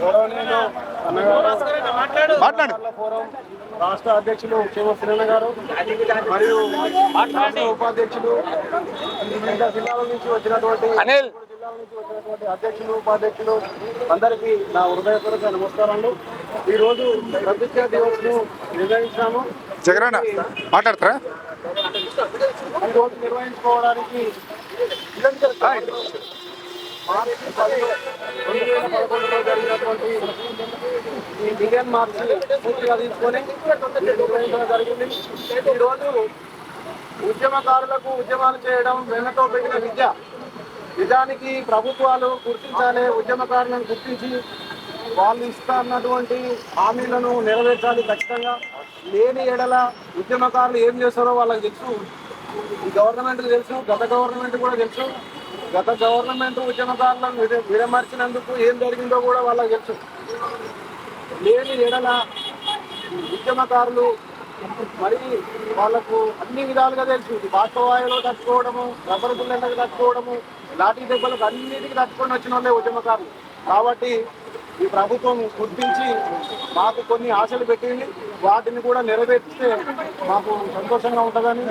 గౌరవనీయులు అన్నగారు మాట్లాడు. ఫోరం రాష్ట్ర అధ్యక్షులు క్షేమ శ్రీరణ గారు మరియు రాష్ట్ర ఉపాధ్యక్షులు వివిధ జిల్లాల నుంచి వచ్చినటువంటి అనిల్. జిల్లాల నుంచి వచ్చినటువంటి అధ్యక్షులు ఉపాధ్యక్షులు అందరికీ నా హృదయపూర్వక నమస్కారాలు. ఈ రోజు ప్రతిజ్ఞా దివస్ను నిర్వహించాము. జగరన్న మాట్లాడతారా? ఈ రోజు నిర్వహించుకోవడానికి రెండు వేల పదకొండులో జరిగినటువంటి ఈ మార్చి పూర్తిగా తీసుకొని నిర్వహించడం జరిగింది ఈరోజు ఉద్యమకారులకు ఉద్యమాలు చేయడం వెన్నతో పెట్టిన విద్య. నిజానికి ప్రభుత్వాలు గుర్తించాలి ఉద్యమకారులను గుర్తించి వాళ్ళు ఇస్తా అన్నటువంటి హామీలను నెరవేర్చాలి ఖచ్చితంగా. లేని ఎడల ఉద్యమకారులు ఏం చేస్తారో వాళ్ళకి తెలుసు. ఈ గవర్నమెంట్ తెలుసు గత గవర్నమెంట్ కూడా తెలుసు. గత గవర్నమెంట్ ఉద్యమకారులను విడమర్చినందుకు ఏం జరిగిందో కూడా వాళ్ళకి తెలుసు. లేని ఎడల ఉద్యమకారులు మరి వాళ్ళకు అన్ని విధాలుగా తెలుసు. ఇది తట్టుకోవడము రబ్బరు బుల్లెట్లకు తట్టుకోవడము లాఠీ దెబ్బలకు అన్నిటికీ తట్టుకొని వచ్చిన వాళ్ళే ఉద్యమకారులు. కాబట్టి ఈ ప్రభుత్వం గుర్తించి మాకు కొన్ని ఆశలు పెట్టింది. వాటిని కూడా నెరవేర్చితే మాకు సంతోషంగా ఉంటుందని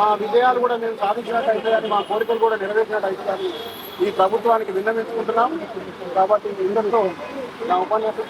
మా విజయాలు కూడా మేము సాధించినట్టు అవుతుందని మా కోరికలు కూడా నెరవేర్చినట్టు అవుతుందని ఈ ప్రభుత్వానికి విన్నవించుకుంటున్నాం. కాబట్టి ఇందరితో నా ఉపన్యాసం